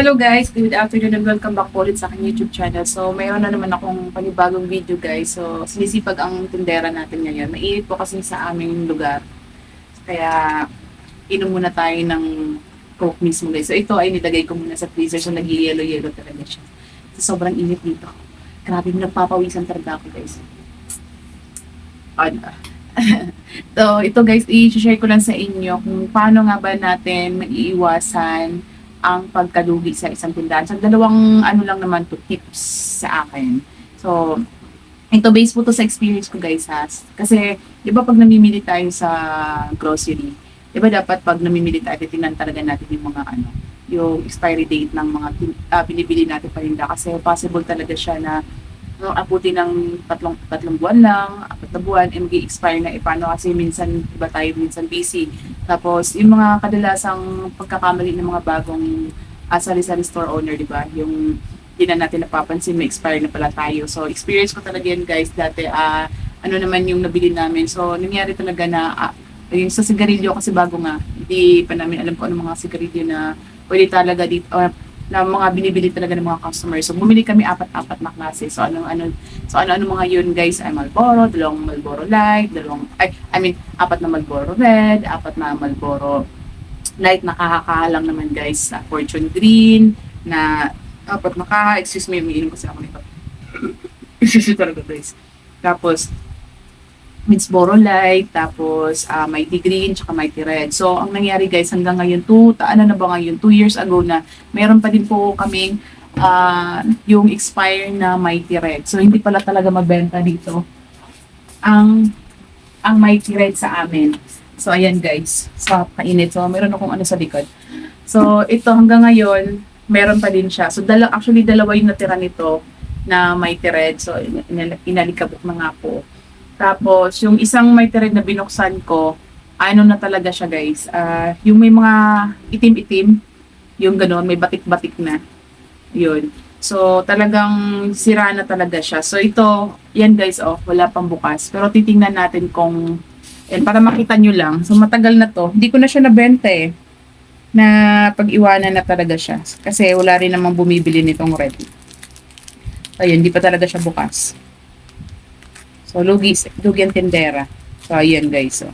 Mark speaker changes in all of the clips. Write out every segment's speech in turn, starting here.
Speaker 1: Hello guys, good afternoon and welcome back po ulit sa aking YouTube channel. So, mayroon na naman akong panibagong video guys. So, sinisipag ang tindera natin ngayon. Mainit po kasi sa aming lugar. Kaya, inom muna tayo ng coke mismo guys. So, ito ay nilagay ko muna sa freezer. So, nag-yellow-yellow talaga siya. So, sobrang init dito. Grabe, nagpapawisan talaga ako guys. Ano? so, ito guys, i-share ko lang sa inyo kung paano nga ba natin maiiwasan ang pagkalugi sa isang tindahan. So, dalawang ano lang naman to tips sa akin. So, ito based po to sa experience ko guys ha. Kasi, di ba pag namimili tayo sa grocery, di ba dapat pag namimili tayo, titingnan talaga natin yung mga ano, yung expiry date ng mga ah, binibili natin paninda. Kasi possible talaga siya na no, abuti ng tatlong, tatlong buwan lang, apat na buwan, eh, mag-expire na. Eh, paano kasi minsan, iba tayo minsan busy. Tapos, yung mga kadalasang pagkakamali ng mga bagong uh, sari-sari store owner, di ba? Yung hindi na natin napapansin, may expire na pala tayo. So, experience ko talaga yan, guys. Dati, ah, ano naman yung nabili namin. So, nangyari talaga na, ah, yung sa sigarilyo kasi bago nga, hindi pa namin alam kung ano mga sigarilyo na pwede talaga dito, or na mga binibili talaga ng mga customers. So, bumili kami apat-apat na klase. So, ano, ano, so, ano, ano mga yun, guys, ay Malboro, dalawang Malboro Light, dalawang, ay, I mean, apat na Malboro Red, apat na Malboro Light, nakakahalang naman, guys, sa Fortune Green, na apat na kaha, excuse me, umiinom kasi ako nito. excuse me talaga, guys. Tapos, Minsboro Light, tapos uh, Mighty Green, tsaka Mighty Red. So, ang nangyari guys, hanggang ngayon, two, ta, ano na ba ngayon, two years ago na, meron pa din po kaming uh, yung expire na Mighty Red. So, hindi pala talaga mabenta dito ang ang Mighty Red sa amin. So, ayan guys, sa kainit. So, meron akong ano sa likod. So, ito hanggang ngayon, meron pa din siya. So, dala, actually, dalawa yung natira nito na Mighty Red. So, inal- inalikabok na nga po. Tapos, yung isang Mighty Red na binuksan ko, ano na talaga siya guys. Ah, yung may mga itim-itim, yung gano'n, may batik-batik na. Yun. So, talagang sira na talaga siya. So, ito, yan guys, oh, wala pang bukas. Pero titingnan natin kung, yan, para makita nyo lang. So, matagal na to. Hindi ko na siya nabenta eh. Na pag-iwanan na talaga siya. Kasi wala rin namang bumibili nitong red. So, yun, hindi pa talaga siya bukas. So, lugi, lugi ang tindera. So, ayan guys. So.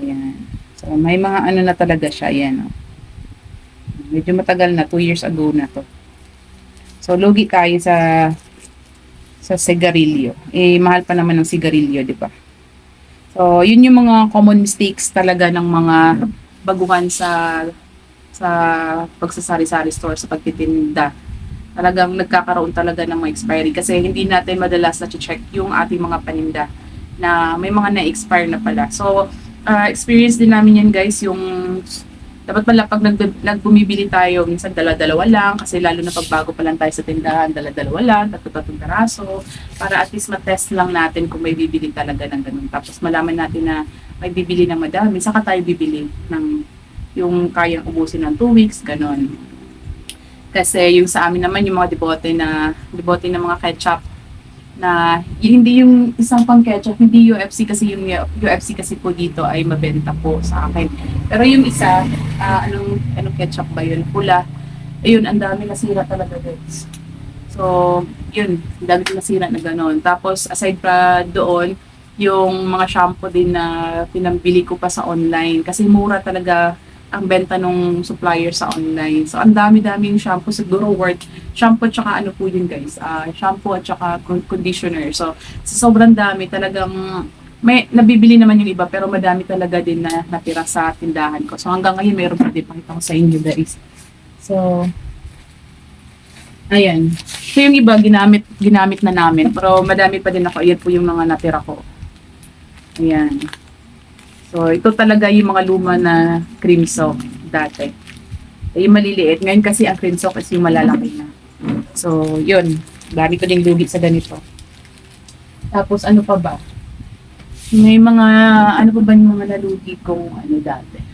Speaker 1: Ayan. So, may mga ano na talaga siya. Ayan. Oh. Medyo matagal na. 2 years ago na to. So, lugi tayo sa sa sigarilyo. Eh, mahal pa naman ng sigarilyo, di ba? So, yun yung mga common mistakes talaga ng mga baguhan sa sa pagsasari-sari store sa pagtitinda talagang nagkakaroon talaga ng mga expiry kasi hindi natin madalas na check yung ating mga paninda na may mga na-expire na pala. So, uh, experience din namin yan guys, yung dapat pala pag nag, nagbumibili tayo, minsan dala-dalawa lang kasi lalo na pag bago pa lang tayo sa tindahan, dala-dalawa lang, tatlo-tatlong karaso para at least matest lang natin kung may bibili talaga ng ganun. Tapos malaman natin na may bibili ng madami, saka tayo bibili ng yung kayang ubusin ng 2 weeks, ganun. Kasi yung sa amin naman, yung mga debote na, debote ng mga ketchup, na hindi yung isang pang ketchup, hindi UFC kasi yung UFC kasi po dito ay mabenta po sa akin. Pero yung isa, ah, anong, anong ketchup ba yun? Pula. Ayun, ang dami nasira talaga guys. So, yun, ang dami nasira na gano'n. Tapos, aside pa doon, yung mga shampoo din na pinambili ko pa sa online. Kasi mura talaga ang benta nung supplier sa online. So, ang dami-dami yung shampoo. Siguro worth shampoo tsaka ano po yun guys. ah shampoo at tsaka con- conditioner. So, sa sobrang dami talagang may nabibili naman yung iba pero madami talaga din na natira sa tindahan ko. So, hanggang ngayon meron pa din pakita ko sa inyo guys. So, ayan. So, yung iba ginamit, ginamit na namin. Pero madami pa din ako. Ayan po yung mga natira ko. Ayan. So, ito talaga yung mga luma na cream soak dati. Eh, yung maliliit. Ngayon kasi ang cream soak is yung malalaki na. So, yun. Dami ko ding lugi sa ganito. Tapos, ano pa ba? May mga, ano pa ba yung mga nalugi kong ano dati?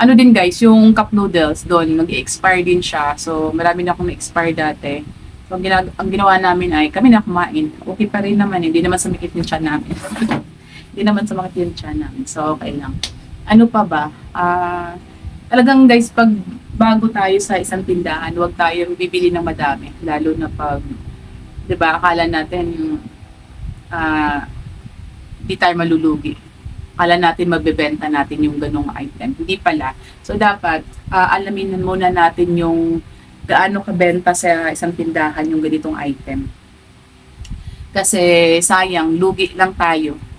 Speaker 1: Ano din guys, yung cup noodles doon, nag-expire din siya. So, marami na akong na-expire dati. So, ang, ginawa namin ay, kami na kumain. Okay pa rin naman, hindi naman sumikit yung tiyan namin. hindi naman sumakit yung tiyan namin. So, okay lang. Ano pa ba? Ah, talagang guys, pag bago tayo sa isang tindahan, huwag tayong bibili ng madami. Lalo na pag, di ba, akala natin, ah, di tayo malulugi. Akala natin mabebenta natin yung ganong item. Hindi pala. So, dapat, ah, alamin muna natin yung gaano kabenta sa isang tindahan yung ganitong item. Kasi, sayang, lugi lang tayo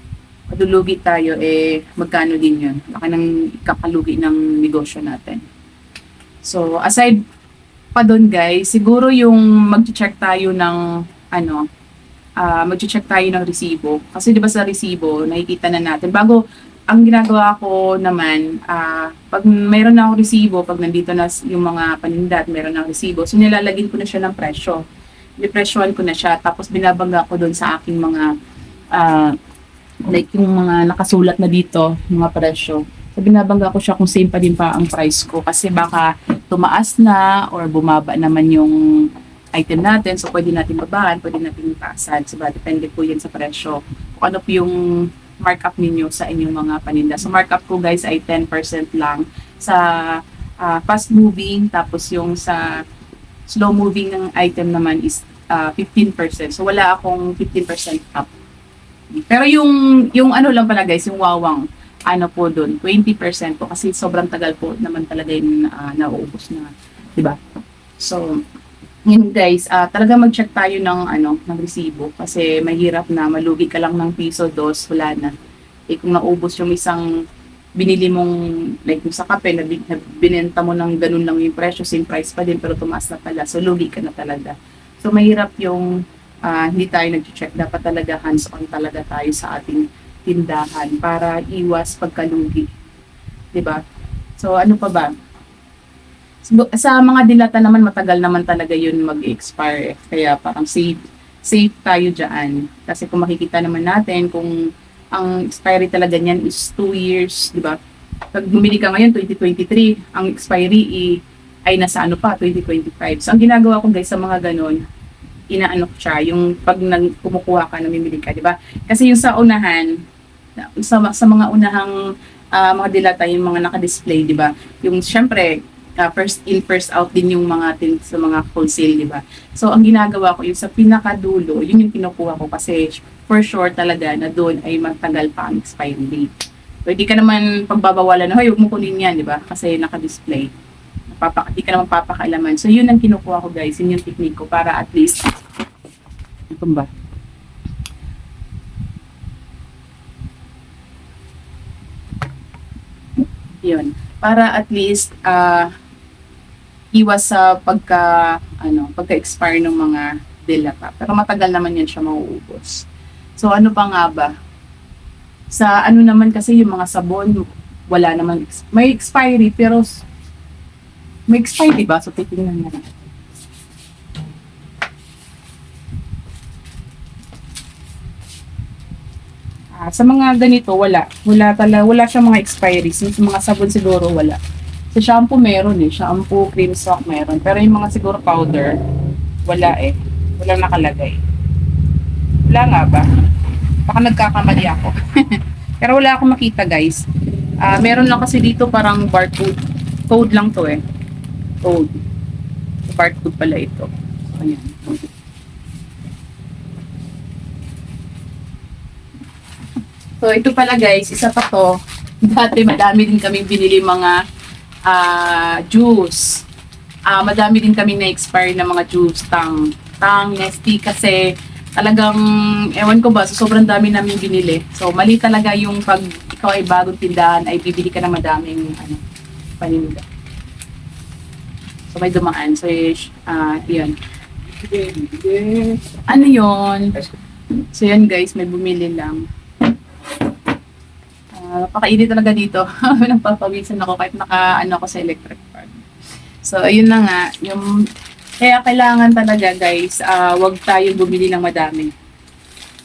Speaker 1: madulugi tayo, eh, magkano din yun? Laki ng kakalugi ng negosyo natin. So, aside pa doon guys, siguro yung mag-check tayo ng, ano, ah mag-check tayo ng resibo. Kasi di ba sa resibo, nakikita na natin. Bago, ang ginagawa ko naman, ah pag mayroon na akong resibo, pag nandito na yung mga paninda at mayroon na akong resibo, so nilalagyan ko na siya ng presyo. Depresyon ko na siya, tapos binabangga ko doon sa aking mga ah like yung mga nakasulat na dito, mga presyo. So, binabangga ko siya kung same pa din pa ang price ko kasi baka tumaas na or bumaba naman yung item natin. So, pwede natin babaan, pwede natin ipaasan. So, ba, depende po yan sa presyo. Kung ano po yung markup ninyo sa inyong mga paninda. So, markup ko guys ay 10% lang sa ah, fast moving. Tapos yung sa slow moving ng item naman is ah, 15%. So, wala akong 15% up. Pero yung yung ano lang pala guys, yung wawang ano po doon, 20% po kasi sobrang tagal po naman talaga yung ah, nauubos na, 'di ba? So, yun guys, ah talaga mag-check tayo ng ano, ng resibo kasi mahirap na malugi ka lang ng piso, dos, wala na. Eh kung naubos yung isang binili mong like yung sa kape na, na binenta mo ng ganun lang yung presyo, same price pa din pero tumaas na pala. So lugi ka na talaga. So mahirap yung ah, hindi tayo nag-check. Dapat talaga hands-on talaga tayo sa ating tindahan para iwas pagkalugi. ba? So ano pa ba? Sa mga dilata naman matagal naman talaga 'yun mag-expire. eh. Kaya parang safe safe tayo diyan. Kasi kung makikita naman natin kung ang expiry talaga niyan is 2 years, 'di ba? Pag bumili ka ngayon 2023, ang expiry i- ay nasa ano pa 2025. So ang ginagawa ko guys sa mga ganon, inaano ko siya, yung pag nag, kumukuha ka, namimili ka, di ba? Kasi yung sa unahan, sa, sa mga unahang ah, mga dilata, yung mga naka-display, di ba? Yung syempre, ah, first in, first out din yung mga tin, sa mga wholesale, di ba? So, ang ginagawa ko, yung sa pinakadulo, yun yung kinukuha ko kasi for sure talaga na doon ay matagal pa ang expiry date. Pwede ka naman pagbabawalan na, huwag mo kunin yan, di ba? Kasi naka-display. Napapa, di ka naman papakailaman. So, yun ang kinukuha ko, guys. Yun yung technique ko para at least, ito ba? Yun. Para at least, ah, iwas sa pagka, ano, pagka-expire ng mga dilata. Pero matagal naman yan siya mauubos. So, ano pa nga ba? Sa ano naman kasi yung mga sabon, wala naman, may expiry, pero may expiry ba? So, titingnan na natin. Ah, sa mga ganito, wala. Wala talaga, wala siyang mga expiries. Sa mga sabon siguro, wala. Sa shampoo meron eh. Shampoo, cream sock meron. Pero yung mga siguro powder, wala eh. Walang nakalagay. Wala nga ba? Baka nagkakamali ako. Pero wala akong makita guys. Ah, meron lang kasi dito parang barcode. Code lang to eh. Code. Barcode pala ito. So, ayan. So, ito pala guys, isa pa to. Dati madami din kaming binili mga ah, juice. Ah, madami din kaming na-expire na mga juice. Tang, tang, nesty kasi talagang, ewan ko ba, so sobrang dami namin binili. So, mali talaga yung pag ikaw ay bagong tindahan, ay bibili ka ng madaming ano, paninda. So, may dumaan. So, ah, yun. Ano yun? So, yun guys, may bumili lang. Ah, napakainit talaga dito. Nagpapawisan ako kahit naka, ano ako sa electric fan. So, ayun na nga. Yung, kaya kailangan talaga guys, ah wag tayo bumili ng madami.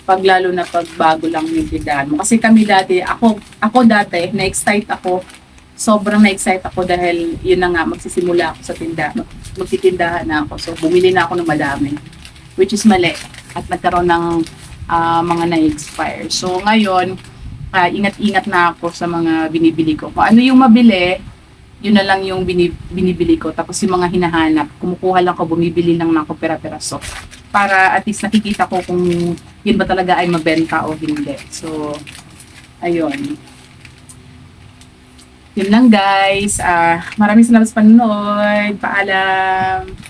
Speaker 1: Pag lalo na pag bago lang yung tindahan mo. Kasi kami dati, ako, ako dati, na-excite ako. Sobrang na-excite ako dahil yun na nga, magsisimula ako sa tindahan. Magtitindahan na ako. So, bumili na ako ng madami. Which is mali. At nagkaroon ng ah, mga na-expire. So, ngayon, ah, ingat-ingat na ako sa mga binibili ko. Kung ano yung mabili, yun na lang yung bini- binibili ko. Tapos yung mga hinahanap, kumukuha lang ko, bumibili lang ng pera-peraso. Para at least nakikita ko kung yun ba talaga ay mabenta o hindi. So, ayun. Yun lang guys. Ah, maraming salamat sa panonood. Paalam.